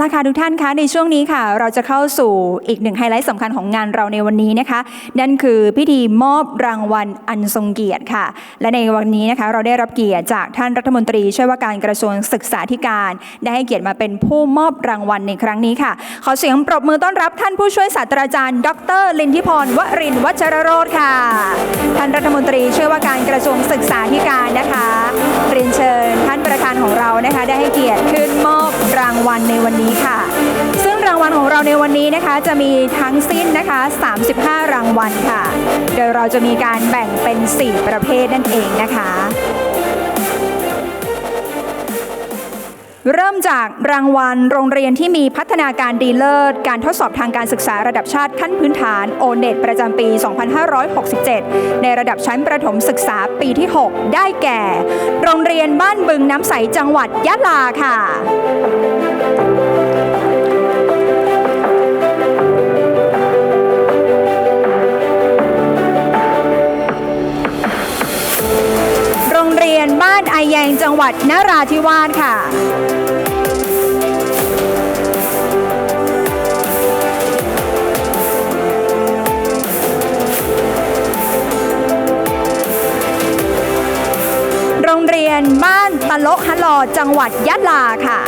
ละค่ะทุกท่านคะในช่วงนี้ค่ะ เราจะเข้าสู่อีกหนึ่งไฮไลท์สำคัญของงานเราในวันนี้นะคะ นั่นคือพิธีมอบรางวัลอันทรงเกียรติค่ะ และในวันนี้นะคะ เราได้รับเกียรติจากท่านรัฐมนตรีช่วยว่าการกระทรวงศึกษาธิการ ได้ให้เกียรติมาเป็นผู้มอบรางวัลในครั้งนี้ค่ะ ขอเสียงปรบมือต้อนรับท่านผู้ช่วยศาสตราจารย์ ดรลินทิพรวรินวัชรโรธค่ะ ท่านรัฐมนตรีช่วยว่าการกระทรวงศึกษาธิการนะคะเรียนเชิญ ท่านประธานของเรานะคะ ได้ให้เกียรติขึ้นมอบ รางวัลในวันนี้ค่ะ ซึ่งรางวัลของเราในวันนี้นะคะ จะมีทั้งสิ้นนะคะ 35 รางวัลค่ะ โดยเราจะมีการแบ่งเป็น 4 ประเภทนั่นเองนะคะ เริ่มจากรางวัลโรงเรียนที่มีพัฒนาการดีเลิศ การทดสอบทางการศึกษาระดับชาติขั้นพื้นฐานโอเน็ตประจำปี 2567 ในระดับชั้นประถมศึกษาปีที่ 6 ได้แก่ โรงเรียนบ้านบึงน้ำใสจังหวัดยะลาค่ะโรงเรียนบ้านไอแยงจังหวัดนราธิวาสค่ะ รงเรียนบ้านตะโละฮะลอจังหวัดยะลาค่ะ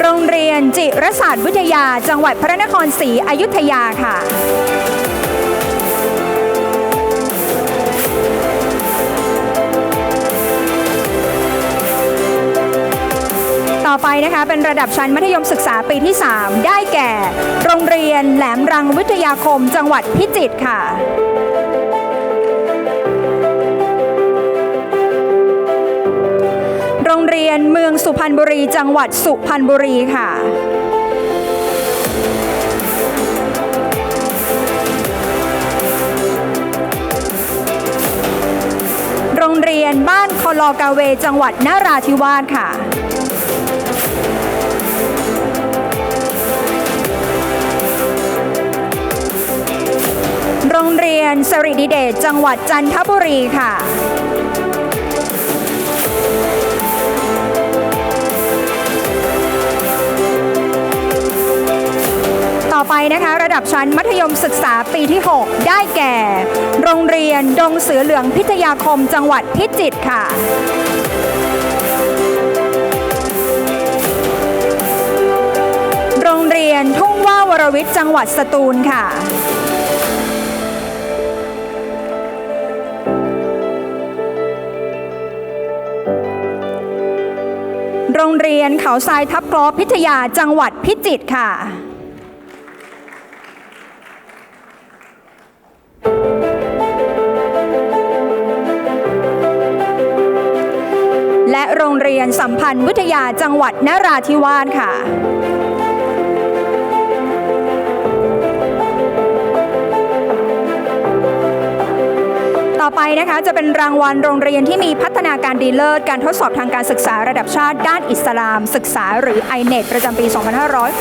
โรงเรียนจิรศาสตร์วิทยาจังหวัดพระนครศรีอยุธยาค่ะ อไปนะคะเป็นระดับชั้นมัธยมศึกษาปีที่ 3 ได้แก่ โรงเรียนแหลมรังวิทยาคมจังหวัดพิจิตรค่ะโรงเรียนเมืองสุพรรณบุรี จังหวัดสุพรรณบุรีค่ะ โรงเรียนบ้านคอลอกาเว จังหวัดนราธิวาสค่ะ โรงเรียนสริดิเดชจังหวัดจันทบุรีค่ะต่อไปนะคะระดับชั้นมัธยมศึกษาปีที่ 6 ได้แก่ โรงเรียนดงเสือเหลืองพิทยาคมจังหวัดพิจิตรค่ะ โรงเรียนทุ่งว่าวรวิทย์จังหวัดสตูลค่ะ โรงเรียนเขาทรายทับกลอพิทยาจังหวัดพิจิตรค่ะและโรงเรียนสัมพันธ์วิทยาจังหวัดนราธิวาสค่ะ ต่อไปนะคะจะเป็นรางวัลโรงเรียนที่มีพัฒนาการดีเลิศการทดสอบทางการศึกษาระดับชาติด้านอิสลาม ศึกษาหรือ i n e t ประจำปี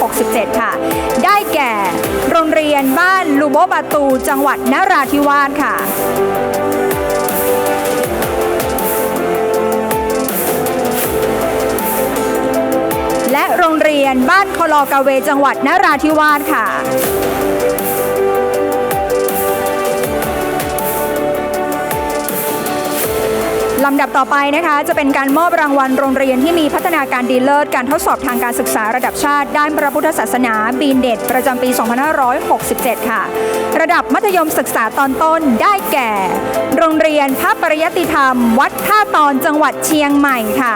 2567 ค่ะ ได้แก่ โรงเรียนบ้านลูโบบาตู จังหวัดนราธิวาสค่ะและโรงเรียนบ้านคลอกาเวจังหวัดนราธิวาสค่ะ ลำดับต่อไปนะคะจะเป็นการมอบรางวัลโรงเรียนที่มีพัฒนาการดีเลิศการทดสอบทางการศึกษาระดับชาติ ด้านพระพุทธศาสนาบีนเด็ดประจำปี 2567 ค่ะ ระดับมัธยมศึกษาตอนต้นได้แก่ โรงเรียนพระปริยติธรรม วัดท่าตอนจังหวัดเชียงใหม่ค่ะ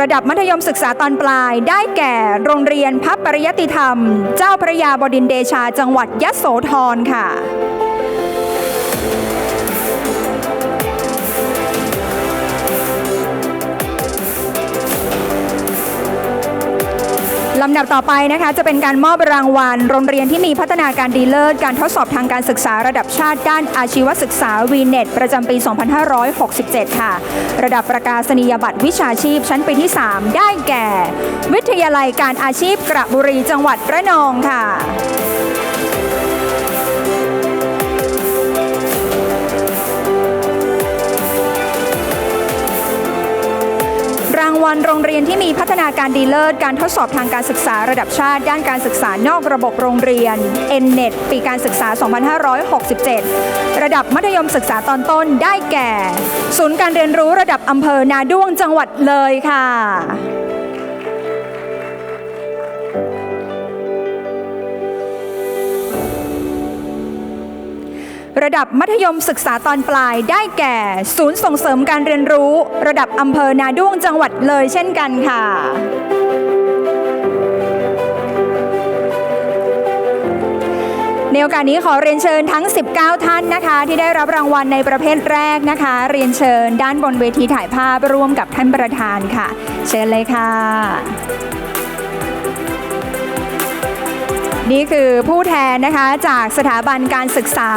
ระดับมัธยมศึกษาตอนปลาย ได้แก่โรงเรียนพระปริยติธรรม เจ้าพระยาบดินเดชาจังหวัดยะโสธรค่ะ ลำดับต่อไปนะคะ จะเป็นการมอบรางวัล โรงเรียนที่มีพัฒนาการดีเลิศ การทดสอบทางการศึกษาระดับชาติด้านอาชีวศึกษาวีเน็ตประจำปี 2567 ค่ะ ระดับประกาศนียบัตรวิชาชีพชั้นปีที่ 3 ได้แก่ วิทยาลัยการอาชีพกระบุรีจังหวัดระนองค่ะางวัลโรงเรียนที่มีพัฒนาการดีเลิศการทดสอบทางการศึกษาระดับชาติ ด้านการศึกษานอกระบบโรงเรียน n n e t ปีการศึกษา 2567 ระดับมัธยมศึกษาตอนต้นได้แก่ ศูนย์การเรียนรู้ระดับอำเภอนาด้วงจังหวัดเลยค่ะ ระดับมัธยมศึกษาตอนปลายได้แก่ ศูนย์ส่งเสริมการเรียนรู้ ระดับอำเภอนาด้วงจังหวัดเลยเช่นกันค่ะ ในโอกาสนี้ขอเรียนเชิญทั้ง 19 ท่านนะคะ ที่ได้รับรางวัลในประเภทแรกนะคะ เรียนเชิญด้านบนเวทีถ่ายภาพร่วมกับท่านประธานค่ะ เชิญเลยค่ะนี่คือผู้แทนนะคะจากสถาบันการศึกษา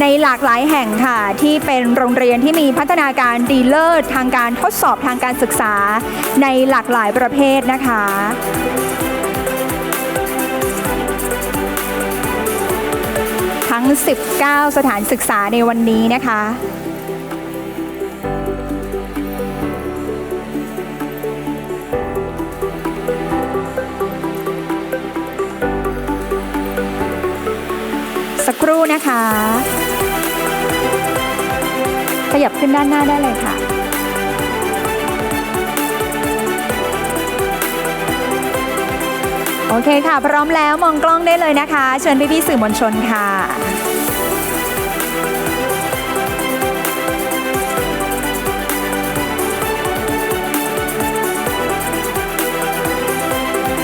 ในหลากหลายแห่งค่ะ ที่เป็นโรงเรียนที่มีพัฒนาการดีเลิศทางการทดสอบทางการศึกษา ในหลากหลายประเภทนะคะทั้ง 19 สถานศึกษาในวันนี้นะคะ สักครู่นะคะ ขยับขึ้นด้านหน้าได้เลยค่ะ โอเคค่ะ พร้อมแล้วมองกล้องได้เลยนะคะ เชิญพี่ๆสื่อมวลชนค่ะ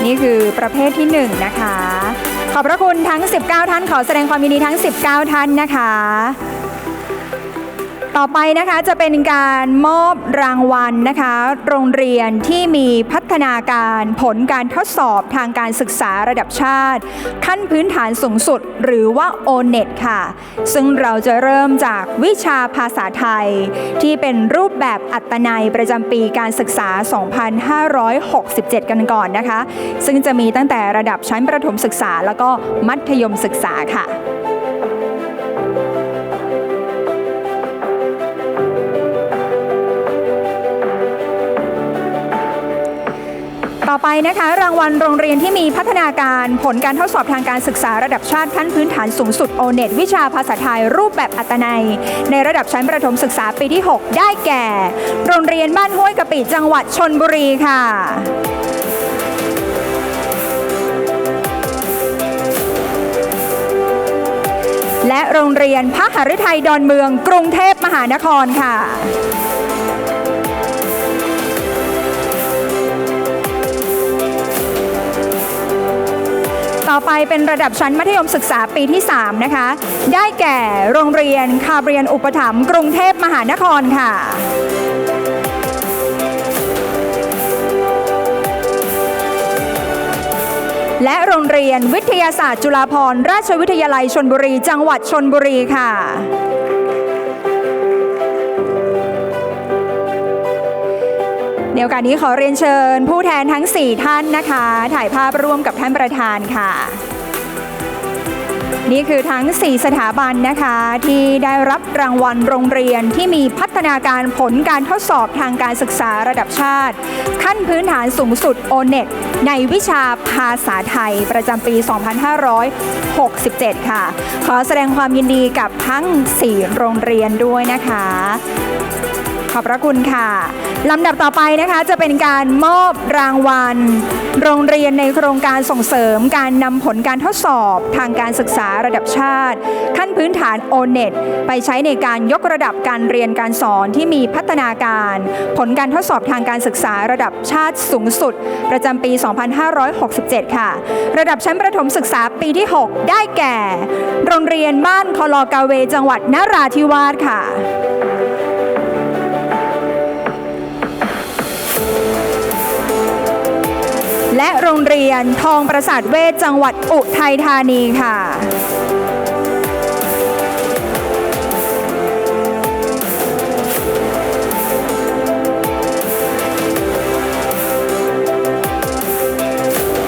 นี่คือประเภทที่ 1 นะคะ ขอบพระคุณทั้ง 19 ท่าน ขอแสดงความยินดีทั้ง 19 ท่านนะคะ ต่อไปนะคะจะเป็นการมอบรางวัลนะคะ โรงเรียนที่มีพัฒนาการผลการทดสอบทางการศึกษาระดับชาติ ขั้นพื้นฐานสูงสุดหรือว่า o n e t ค่ะ ซึ่งเราจะเริ่มจากวิชาภาษาไทย ที่เป็นรูปแบบอัตนัยประจำปีการศึกษา 2567 กันก่อนนะคะ ซึ่งจะมีตั้งแต่ระดับชั้นประถมศึกษาแล้วก็มัธยมศึกษาค่ะ อไปนะคะ รางวัลโรงเรียนที่มีพัฒนาการผลการทดสอบทางการศึกษาระดับชาติขั้นพื้นฐานสูงสุด o n e t วิชาภาษาไทยรูปแบบอัตนัย ในระดับชั้นประถมศึกษาปีที่ 6 ได้แก่ โรงเรียนบ้านห้วยกะปิจังหวัดชนบุรีค่ะและโรงเรียนพระหฤทัยดอนเมืองกรุงเทพมหานครค่ะ ต่อไปเป็นระดับชั้นมัธยมศึกษาปีที่ 3 นะคะ ได้แก่โรงเรียนคาเรียนอุปถัมภ์กรุงเทพมหานครค่ะและโรงเรียนวิทยาศาสตร์จุฬาภรณราชวิทยาลัยชนบุรี จังหวัดชนบุรีค่ะ ในโอกาสนี้ขอเรียนเชิญ ผู้แทนทั้ง 4 ท่านนะคะ ถ่ายภาพร่วมกับท่านประธานค่ะ นี่คือทั้ง 4 สถาบันนะคะ ที่ได้รับรางวัลโรงเรียนที่มีพัฒนาการผลการทดสอบทางการศึกษาระดับชาติ ขั้นพื้นฐานสูงสุด o n e t ในวิชาภาษาไทยประจำปี 2567 ค่ะ ขอแสดงความยินดีกับทั้ง 4 โรงเรียนด้วยนะคะ อบพระคุณค่ะลำดับต่อไปนะคะจะเป็นการมอบรางวัล โรงเรียนในโครงการส่งเสริมการนำผลการทดสอบทางการศึกษาระดับชาติ ขั้นพื้นฐาน o n e t ไปใช้ในการยกระดับการเรียนการสอนที่มีพัฒนาการ ผลการทดสอบทางการศึกษาระดับชาติสูงสุด ประจำปี 2567 ค่ะ ระดับชั้นประถมศึกษาปีที่ 6 ได้แก่ โรงเรียนบ้านคลอกาเวจังหวัดนราธิวาสค่ะ และโรงเรียนทองประสาทเวชจังหวัดอุทัยธานีค่ะ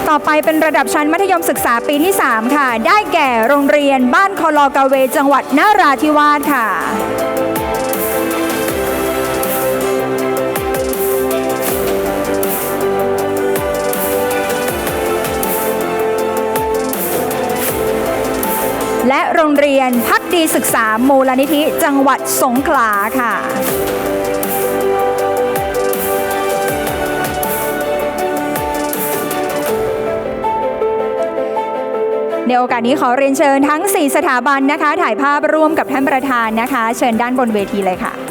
ต่อไปเป็นระดับชั้นมัธยมศึกษาปีที่ 3 ค่ะ ได้แก่โรงเรียนบ้านคอลอกาเวจังหวัดนาราธิวาสค่ะ และโรงเรียนพักดีศึกษามูลนิธิจังหวัดสงขลาค่ะในโอกาสนี้ขอเรียนเชิญทั้ง 4 สถาบันนะคะ ถ่ายภาพร่วมกับท่านประธานนะคะ เชิญด้านบนเวทีเลยค่ะ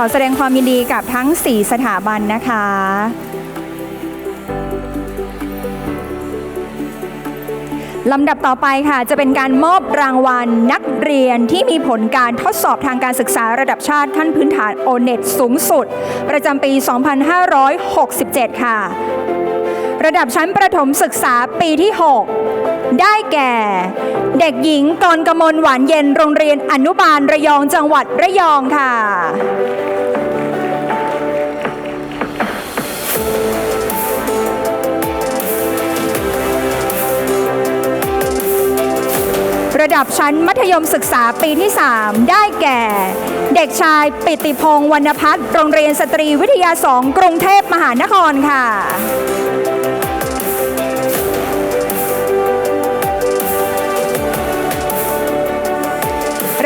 อแสดงความยินดีกับทั้ง 4 สถาบันนะคะลำดับต่อไปค่ะ จะเป็นการมอบรางวัลนักเรียนที่มีผลการทดสอบทางการศึกษาระดับชาติขั้นพื้นฐานโอเน็ตสูงสุด ประจำปี 2567 ค่ะ ระดับชั้นประถมศึกษาปีที่ 6 ได้แก่ เด็กหญิงกรกมลหวานเย็นโรงเรียนอนุบาลระยองจังหวัดระยองค่ะระดับชั้นมัธยมศึกษาปีที่ 3 ได้แก่ เด็กชายปิติพงศ์วรรณพัฒน์โรงเรียนสตรีวิทยา 2 กรุงเทพมหานครค่ะ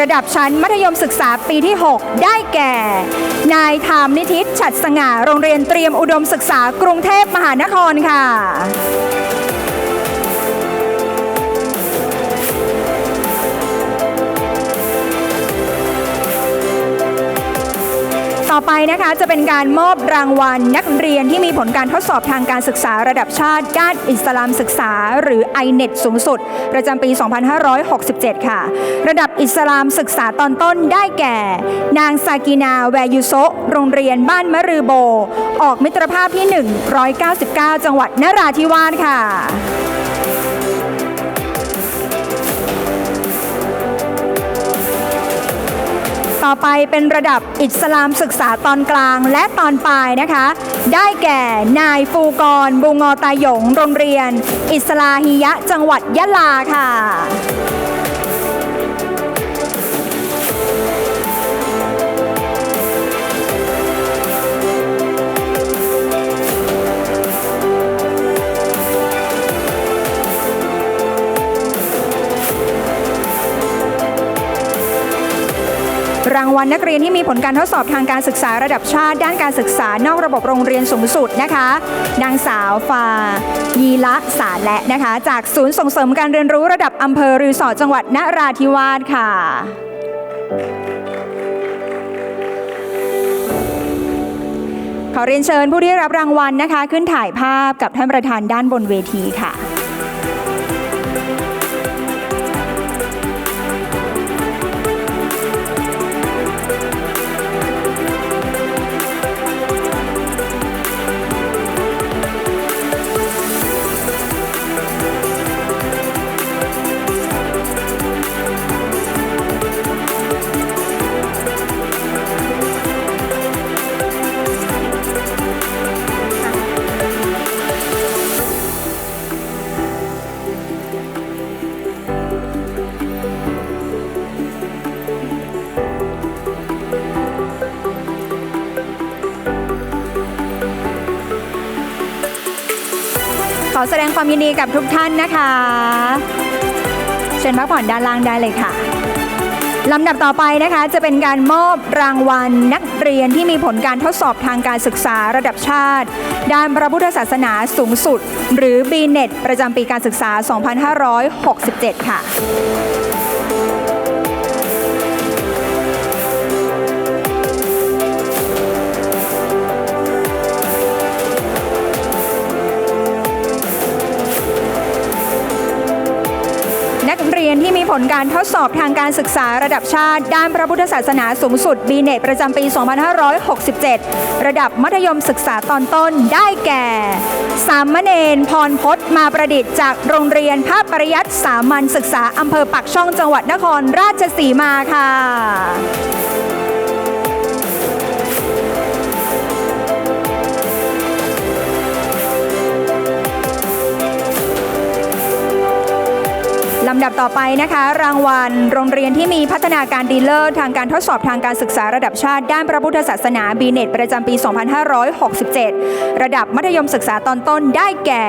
ระดับชั้นมัธยมศึกษาปีที่ 6 ได้แก่ นายธามนิทิตฉัดสง่า โรงเรียนเตรียมอุดมศึกษากรุงเทพมหานครค่ะ ต่อไปนะคะจะเป็นการมอบรางวัลนักเรียนที่มีผลการทดสอบทางการศึกษาระดับชาติด้านอิสลามศึกษา หรือ i-net สูงสุด ประจำปี 2567 ค่ะ ระดับอิสลามศึกษาตอนต้นได้แก่ นางซากีนาแวยุโซโรงเรียนบ้านมะรือโบ ออกมิตรภาพที่ 199 จังหวัดนราธิวาสค่ะ ต่อไปเป็นระดับอิสลามศึกษาตอนกลางและตอนปลายนะคะ ได้แก่นายฟูกรบุงอตาหยงโรงเรียน อิสลาฮิยะจังหวัดยะลาค่ะางวัลนักเรียนที่มีผลการทดสอบทางการศึกษาระดับชาติ ด้านการศึกษานอกระบบโรงเรียนสูงสุดนะคะ นางสาวฟายีละสาและนะคะ จากศูนย์ส่งเสริมการเรียนรู้ระดับอำเภอรือสอจังหวัดนราธิวาสค่ะขอเรียนเชิญผู้ที่รับรางวัลนะคะ ขึ้นถ่ายภาพกับท่านประธานด้านบนเวทีค่ะ แสดงความยินดีกับทุกท่านนะคะ เชิญพักผ่อนด้านล่างได้เลยค่ะลำดับต่อไปนะคะจะเป็นการมอบรางวัลนักเรียนที่มีผลการทดสอบทางการศึกษาระดับชาติ ด้านพระพุทธศาสนาสูงสุด หรือ b n e t ประจำปีการศึกษา 2567 ค่ะ นักเรียนที่มีผลการทดสอบทางการศึกษาระดับชาติ ด้านพระพุทธศาสนาสูงสุดบีเนตประจำปี 2567 ระดับมัธยมศึกษาตอนต้นได้แก่ สามเณรพรพศมาประดิษฐ์จากโรงเรียนภาพปริยัติสามัญศึกษาอำเภอปักช่องจังหวัดนครราชสีมาค่ะ ลำดับต่อไปนะคะ รางวัลโรงเรียนที่มีพัฒนาการดีเลิศทางการทดสอบทางการศึกษาระดับชาติ ด้านพระพุทธศาสนาบีเน็ตประจำปี 2567 ระดับมัธยมศึกษาตอนต้นได้แก่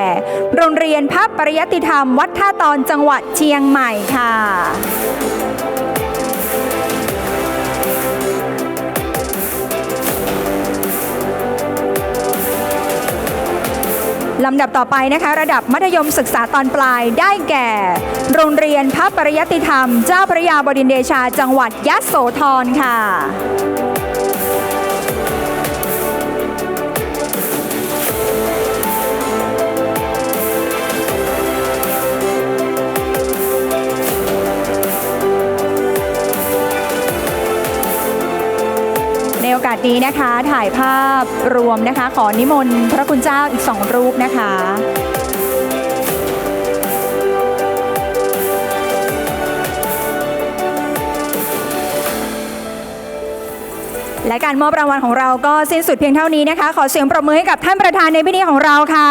โรงเรียนภาพปริยติธรรม วัดท่าตอนจังหวัดเชียงใหม่ค่ะ ลำดับต่อไปนะคะ ระดับมัธยมศึกษาตอนปลายได้แก่ โรงเรียนพระปริยติธรรม เจ้าพระยาบดินเดชาจังหวัดยะโสธรค่ะ โอกาสนี้นะคะ ถ่ายภาพรวมนะคะ ขอนิมนต์พระคุณเจ้าอีกสองรูปนะคะและการมอบรางวัลของเราก็สิ้นสุดเพียงเท่านี้นะคะ ขอเสียงปรบมือให้กับท่านประธานในพิธีของเราค่ะ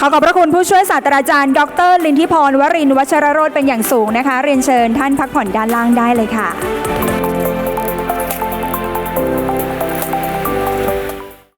ขอขอบพระคุณผู้ช่วยศาสตราจารย์ ดร ลินทิพรวรินวัชรโรธเป็นอย่างสูงนะคะ เรียนเชิญท่านพักผ่อนด้านล่างได้เลยค่ะ